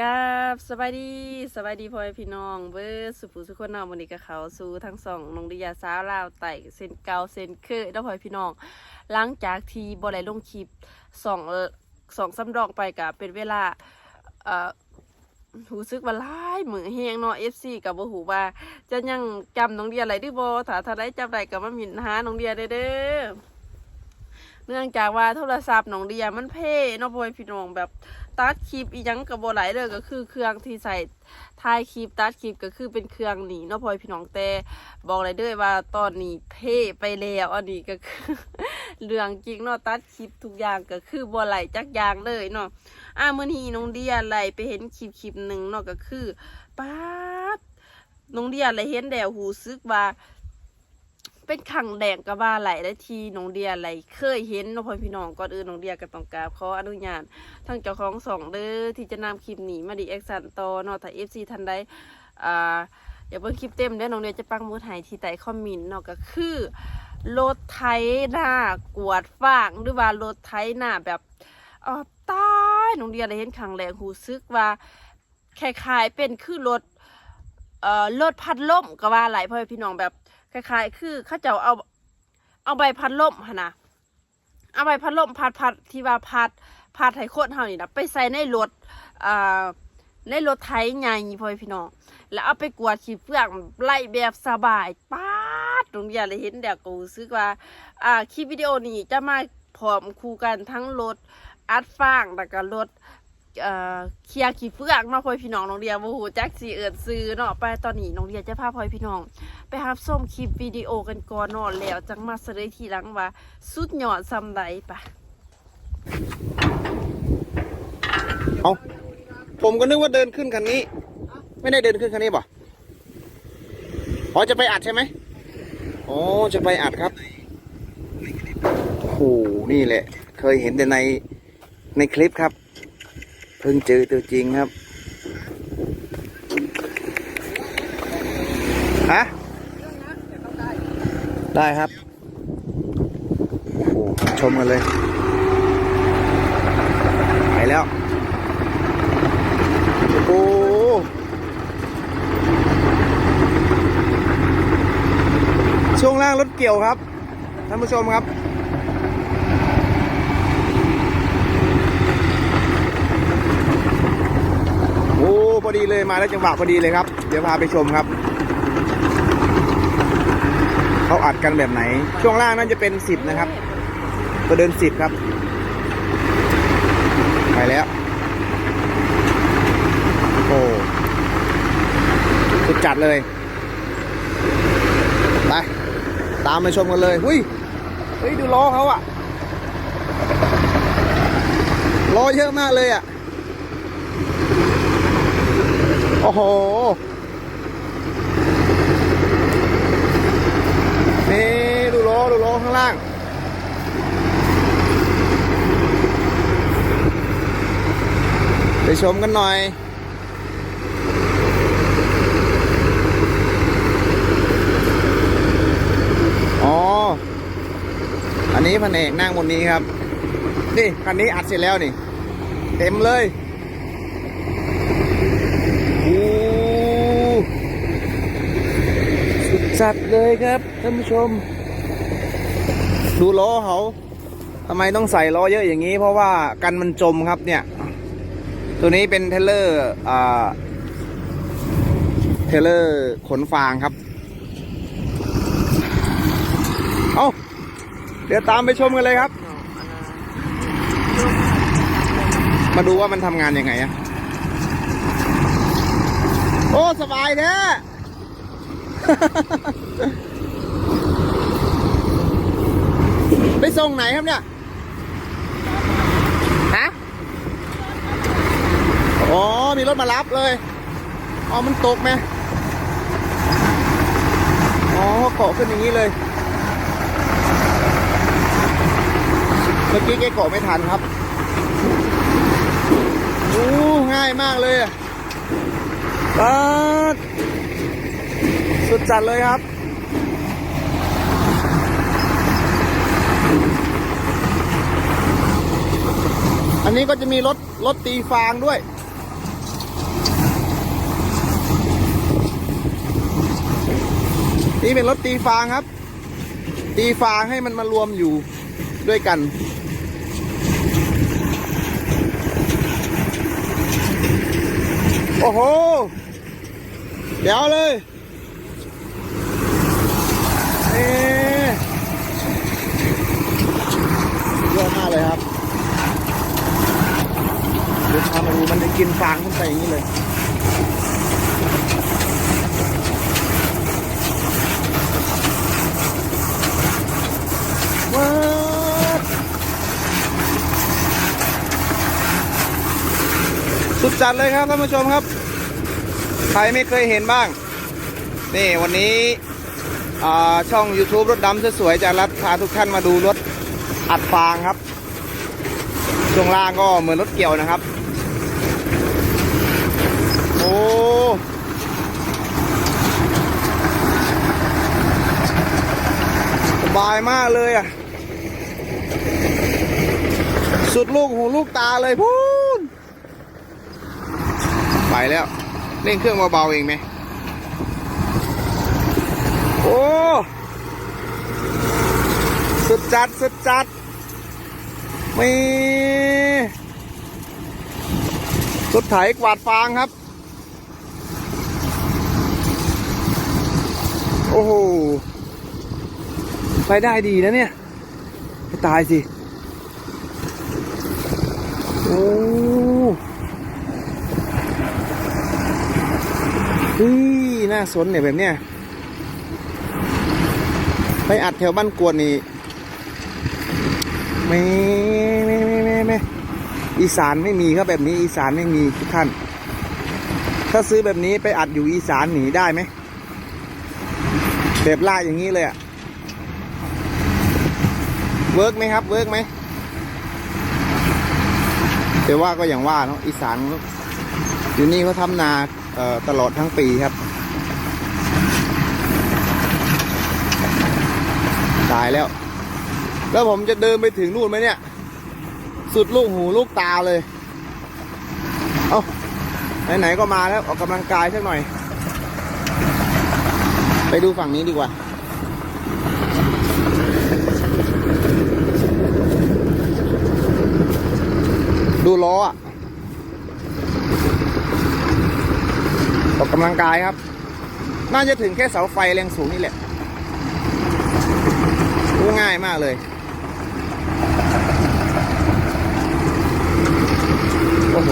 กับสบายดีสบายดีพ่อแม่พี่น้องเบอร์สุภูสุคนนอวันนี้กับเขาสู่ทั้งสองนงดิยาสาวลาวไต่เซนเกาเซนเคยแล้วพ่อแม่พี่น้องหลังจากที่บ่ได้ลงคลิปสองสองสำรองไปกับเป็นเวลาเอ่อรู้สึกว่าหลายมือแหงเนาะ FC กับบ่ฮู้ว่า จะยังจำน้องเดียอะไรได้บ่ถ้าถ้าได้จำได้ก็มามินหาน้องเดียเด้อเด้อเนื่องจากว่าโทรศัพท์น้องเดียมันเพ่เนาะพ่อแม่พี่น้องแบบ ตัดคลิปอีหยังกับโบไหลายเลยก็คือเครื่องที่ใส่ถ่ายคลิปตัดคลิปก็คือเป็นเครื่องนี้เนาะพอแม่พี่น้องแต่บอกเลยเด้อว่าตอนนี้เพ่ไปแล้วอันนี้ก็คือเรื่องจริงเนาะตัดคลิปทุกอย่างก็คือโบไหลจักอย่างเลยเนาะอ่ามื้อนี้น้องเดียไหลไปเห็นคลิปคลิปหนึ่งเนาะก็คือป๊าดน้องเดียไหลเห็นแล้วหูซึกว่า เป็นขังแดงกระว่าไหลและทีน้องเดียไหลเคยเห็นน้องพ่อพี่น้องก่อนอื่นน้องเดียก็ต้องกราบขออนุญาตทั้งเจ้าของสองเด้อที่จะนำคลิปนี้มาดีแอคซันต่อนาะถ้าเอฟซีทันได้อ่าอย่าเบิ่งคลิปเต็มเด้อน้องเดียจะปังมือถ่ายที่ใต้คอมเมนเนาะก็คือรถไถหน้ากวดฟางหรือว่ารถไถหน้าแบบเออตายน้องเดียได้เห็นขังแดงหูซึกว่าคล้ายๆเป็นคือรถเอ่อรถพัดลมก็ว่าไหลพ่อพี่น้องแบบ คล้ายๆ คือเข้าเจ้าเอาเอาใบพัดลมหนนะเอาใบพัดลมพัดพัดที่ว่าพัดพัดไถโคตรเฮานี่นะไปใส่ในรถอ่าในรถไถใหญ่พ่อพี่น้อง แล้วเอาไปกวาดขี้เฟืองไล่แบบสบายป้าดตรงนี้เลยเห็นเดี๋ยวกูซื้อว่า อ่าคลิปวิดีโอนี้จะมาพร้อมคู่กันทั้งรถอัดฟางแล้วก็รถ เอ่อเคลียร์ขี้เฟืองเนาะพ่อยพี่น้องน้องเดียโอ้โหแจักสีเอิญซื้อเนาะไปตอนนี้น้องเดียจะพาพ่อยพี่น้อง ไปรับส้มคลิปวิดีโอกันก่อนเนอนแล้วจังมาเสนอทีหลังว่าสุดยอดซำใดปะเอาผมก็นึกว่าเดินขึ้นคันนี้ ไม่ได้เดินขึ้นคันนี้ป่ะอ๋อจะไปอัดใช่ไหมอ๋อจะไปอัดครับโอ้โหนี่แหละ เคยเห็นแต่ในในคลิปครับ พิ่งเจอตัวจริงครับ ฮะ ได้ครับ โอ้โห ชมกันเลย ไปแล้ว โอ้ช่วงล่างรถเกี่ยวครับ ท่านผู้ชมครับ โอ้ พอดีเลยมาแล้วจังหวะพอดีเลยครับ เดี๋ยวพาไปชมครับ เขาอัดกันแบบไหน ช่วงล่างน่าจะเป็นสิบนะครับตัวเดินสิบครับ ไปแล้ว โอ้สุดจัดเลย ไป ตามไปชมกันเลย หุยเฮ้ย ดูล้อเขาอะล้อเยอะมากเลยอะ โอ้โห นี่ดูล้อดูล้อข้างล่าง ไปชมกันหน่อยอ๋ออันนี้แผนเอกนั่งบนนี้ครับ นี่คันนี้อัดเสร็จแล้วนี่ เต็มเลย สุดจัดเลยครับท่านผู้ชม ดูล้อเขาทำไมต้องใส่ล้อเยอะอย่างนี้ เพราะว่ากันมันจมครับเนี่ย ตัวนี้เป็นเทเลอร์เทเลอร์ขนฟางครับ เอาเดี๋ยวตามไปชมกันเลยครับ มาดูว่ามันทำงานยังไงอะ อ้สบายแท้ไปส่งไหนครับเนี่ย ฮะ อ๋อ มีรถมารับเลย อ๋อ มันตกไหมอ๋อเกาะขึ้นอย่างนี้เลย เมื่อกี้แกเกาะไม่ทันครับ โอ้ ง่ายมากเลยอะ สุดจัดเลยครับ อันนี้ก็จะมีรถรถตีฟางด้วยนี่เป็นรถตีฟางครับ ตีฟางให้มันมารวมอยู่ด้วยกัน โอ้โห เดี๋ยวเลยเอ๊เยอะมากเลยครับเดี๋ยวพามาดูมันจะกินฟางขึ้นไปอย่างนี้เลยว้าวสุดจัดเลยครับท่านผู้ชมครับ รไม่เคยเห็นบ้าง นี่วันนี้ช่อง YouTube รถดำสวยๆจะรับพาทุกท่านมาดูรถอัดฟางครับ ช่วงล่างก็เหมือนรถเกี่ยวนะครับ โอ้สบายมากเลยอะ สุดลูกหูลูกตาเลยพูนไปแล้ว เร่งเครื่องเบาๆเองไหมโอ้สุดจัดสุดจัดมีรถไถกวาดฟางครับ โอ้โหไปได้ดีนะเนี่ยตายสิ โอ้ นี่น่าสนเนี่ยแบบเนี้ยไปอัดแถวบ้านกวนนี่ไม่ไม่ไม่ไม่ไม่อีสานไม่มีครับแบบนี้อีสานไม่มีทุกท่าน ถ้าซื้อแบบนี้ไปอัดอยู่อีสานหนีได้ไหมแบบล่าอย่างนี้เลยอะเวิร์กไหมครับเวิร์กไหมแต่ว่าก็อย่างว่าเนาะอีสานอยู่นี่เขาทำนา ตลอดทั้งปีครับ ตายแล้ว แล้วผมจะเดินไปถึงนู่นไหมเนี่ย สุดลูกหูลูกตาเลย เอาไหนๆก็มาแล้วออกกำลังกายสักหน่อย ไปดูฝั่งนี้ดีกว่าดูล้ออะ ออกกำลังกายครับ น่าจะถึงแค่เสาไฟแรงสูงนี่แหละดูง่ายมากเลย โอ้โห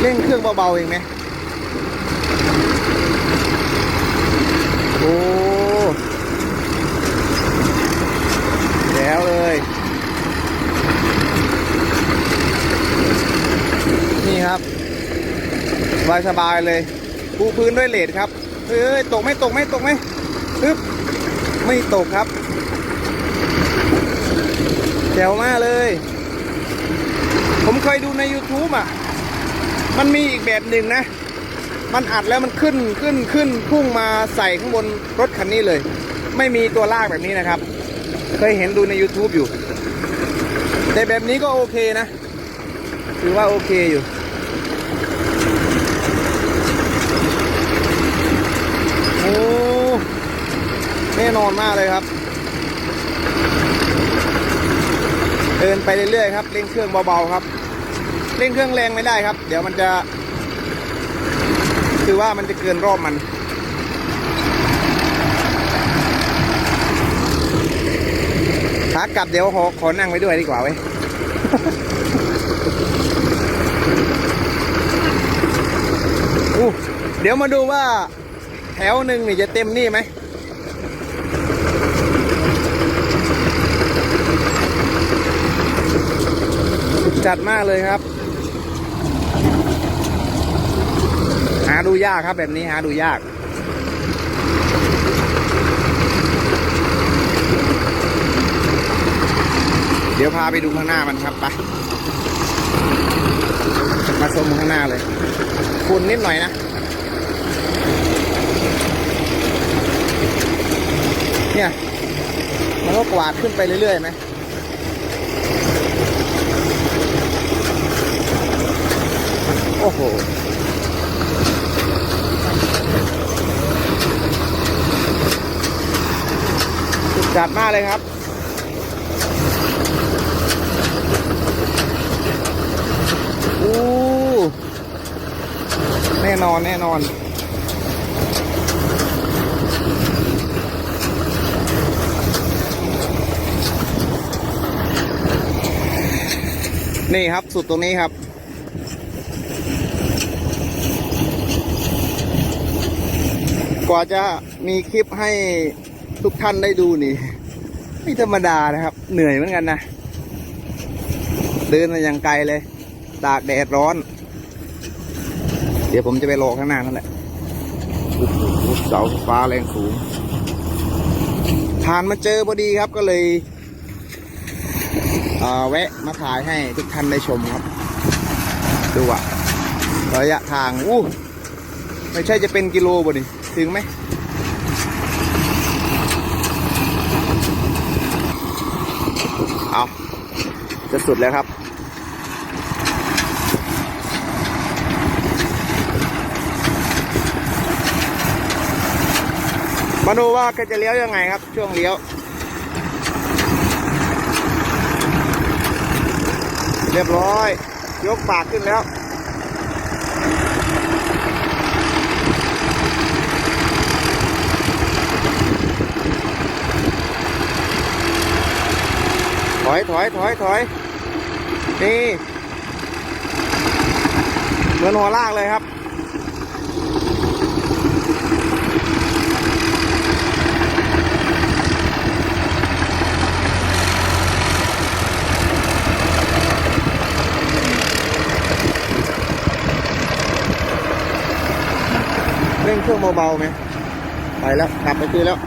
เร่งเครื่องเบาๆเองไหม โอ้ แล้วเลย นี่ครับ สบายสบายเลยปูพื้นด้วยเลดครับเอ้ยตกไม่ตกไม่ตกไหมอึ๊บไม่ตกครับแจ๋วมากเลย ผมเคยดูใน YouTube อะ มันมีอีกแบบหนึ่งนะ มันอัดแล้วมันขึ้นขึ้นขึ้นพุ่งมาใส่ข้างบนรถคันนี้เลย ไม่มีตัวลากแบบนี้นะครับ เคยเห็นดูใน YouTube อยู่ แต่แบบนี้ก็โอเคนะ ถือว่าโอเคอยู่ โอ้ แน่นอนมากเลยครับ เดินไปเรื่อยๆครับเร่งเครื่องเบาๆครับเร่งเครื่องแรงไม่ได้ครับ เดี๋ยวมันจะ คือว่ามันจะเกินรอบมันขากลับเดี๋ยวขอขอนั่งไว้ด้วยดีกว่าเว้ยเดี๋ยวมาดูว่าแถวหนึ่งนี่จะเต็มนี่ไหม จัดมากเลยครับ หาดูยากครับแบบนี้หาดูยากเดี๋ยวพาไปดูข้างหน้ามันครับไปมาชมข้างหน้าเลยฝุ่นนิดหน่อยนะ เนี่ย มันก็กวาดขึ้นไปเรื่อยๆไหม โอ้โหสุดจัดมากเลยครับอู้แน่นอนแน่นอนนี่ครับสุดตรงนี้ครับ ว่าจะมีคลิปให้ทุกท่านได้ดูนี่ไม่ธรรมดานะครับ เหนื่อยเหมือนกันนะ เดินมาอย่างไกลเลย ตากแดดร้อน เดี๋ยวผมจะไปรอข้างหน้านั่นแหละเสาไฟฟ้าแรงสูงผ่านมาเจอพอดีครับก็เลยเอ่อแวะมาถ่ายให้ทุกท่านได้ชมครับ ดูอะระยะทางอู้ไม่ใช่จะเป็นกิโลบ่ดิ ถึงไหมเอาจะสุดแล้วครับมาดูว่าแกจะเลี้ยวยังไงครับ ช่วงเลี้ยวเรียบร้อย ยกปากขึ้นแล้ว ถอยถอยถอยถอยนี่เหมือนหัวลากเลยครับ เร่งเครื่องเบาๆไหมไปแล้วกลับไปคืนแล้ว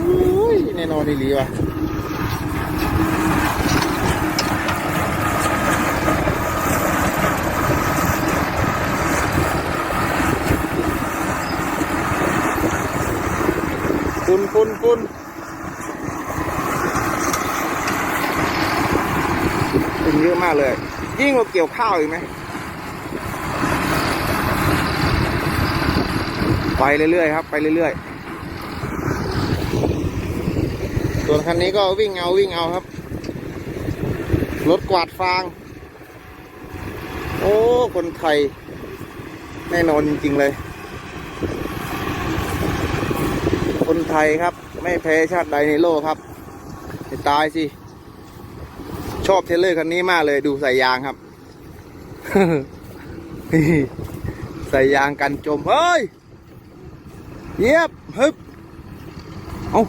อุ้ยแน่น อนดีหลีว่ะฝุ่นฝุ่นฝุ่นฝุ่นเยอะมากเลย ยิ่งกว่าเกี่ยวข้าวอีกไหมไปเรื่อยๆครับ ไปเรื่อยๆ ส่วนคันนี้ก็วิ่งเอาวิ่งเอาครับ รถกวาดฟาง โอ้ คนไทย แน่นอนจริง ๆ เลย คนไทยครับ ไม่แพ้ชาติใดในโลกครับตายสิ ชอบเทเลอร์คันนี้มากเลยดูใส่ยางครับใส่ยางกันจม เฮ้ย เยียบ ฮึบ เอา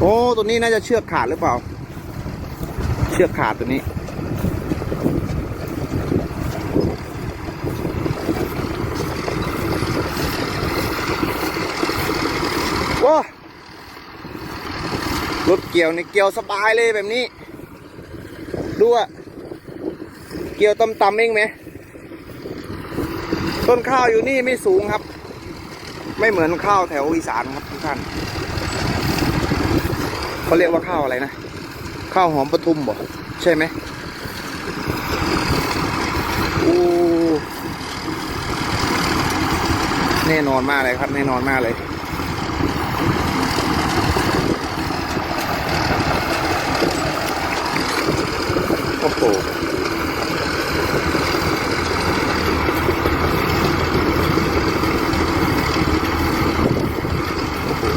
โอ้ตัวนี้น่าจะเชือกขาดหรือเปล่า เชือกขาดตัวนี้ว้ารถเกี่ยวนี่เกี่ยวสบายเลยแบบนี้ดูอะเกี่ยวต่ำๆเองไหมต้นข้าวอยู่นี่ไม่สูงครับ ไม่เหมือนข้าวแถวอีสานครับทุกท่าน เขาเรียกว่าข้าวอะไรนะ ข้าวหอมปทุมบ่ใช่ไหมโอ้แน่นอนมากเลยครับ แน่นอนมากเลยโอ้โห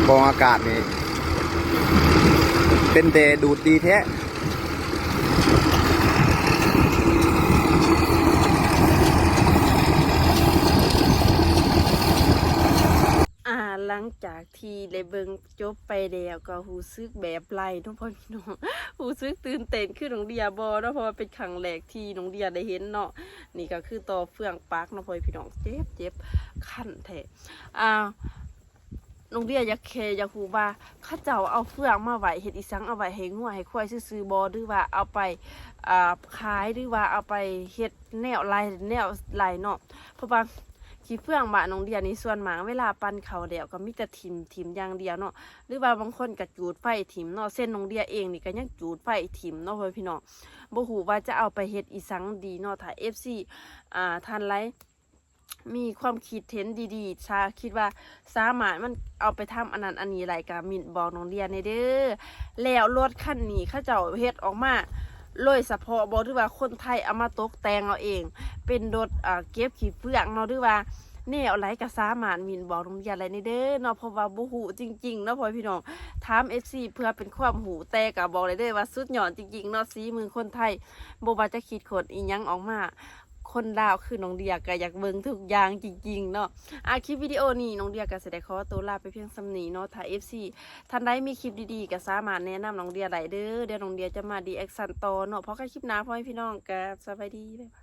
กองอากาศนี่ เป็นเดดูดดีแท้อ่าหลังจากที่ได้เบิงจบไปแล้วก็รู้สึกแบบไรเนาะพ่อพี่น้องรู้สึกตื่นเต้นคือน้องเดียบอเนาะเพราะว่าเป็นครั้งแรกที่น้องเดียได้เห็นเนาะนี่ก็คือต่อเฟืองปากเนาะพ่อพี่น้องเจ็บเจ็บขั้นแท้อ่า น้องเดียอยากแคอยากรู้ว่าข้าเจ้าเอาเฟืองมาไหวเฮ็ดอีสังเอาไหว้ให้งัวให้ควายซื่อบ่หรือว่าเอาไปอ่าขายหรือว่าเอาไปเฮ็ดแนวลายแนวลายเนาะเพราะว่าขี้เฟื่องบ้านน้องเดียนี่ส่วนหมากเวลาปั่นเขาวแล้วก็มีแต่ถิ่มถิ่มอย่างเดียวเนาะหรือว่าบางคนก็จูดไฟถิ่มเนาะเส้นน้องเดียเองนี่ก็ยังจูดไฟถิ่มเนาะพ่อพี่น้องบ่ฮู้ว่าจะเอาไปเฮ็ดอีสังดีเนาะถ้า FC อ่าทันไลฟ์ มีความคิดเห็นดีๆชาคิดว่าสามารถมันเอาไปทำอันนั้นอันนี้ไรก็มินบอกน้องเดียในเด้อแล้วรถคันนี้เขาเจ้าเฮ็ดออกมาโดยเฉพาะบ่หรือว่าคนไทยเอามาตกแต่งเอาเอง เป็นรถอ่าเก็บขี้เฟืองเนาะหรือว่าแนวไหลก็สามารถมินบอกโรงเรียนอะไรในเด้อเนาะเพราะว่าบ่ฮู้จริงๆเนาะพ่อพี่น้องถาม FC เพื่อเป็นความหูแต่ก็บบอกเลยเด้อว่าสุดหย่อดจริงๆเนาะสีมือคนไทยบ่ว่าจะคิดคนอีหยังออกมา คนลาวคือน้องเดียก็อยากเบิ่งทุกอย่างจริงๆเนาะอาคลิปวิดีโอนี้น้องเดียก็สิได้ขอตัวลาไปเพียงสำนีเนาะถ้า FC ท่านใดมีคลิปดีๆก็สามารถแนะนำน้องเดียได้เด้อเดี๋ยวน้องเดียจะมาดีแอคชั่นต่อเนาะเพราะแค่คลิปหน้าพ่อให้พี่น้องก็สบายดีบ๊ายบาย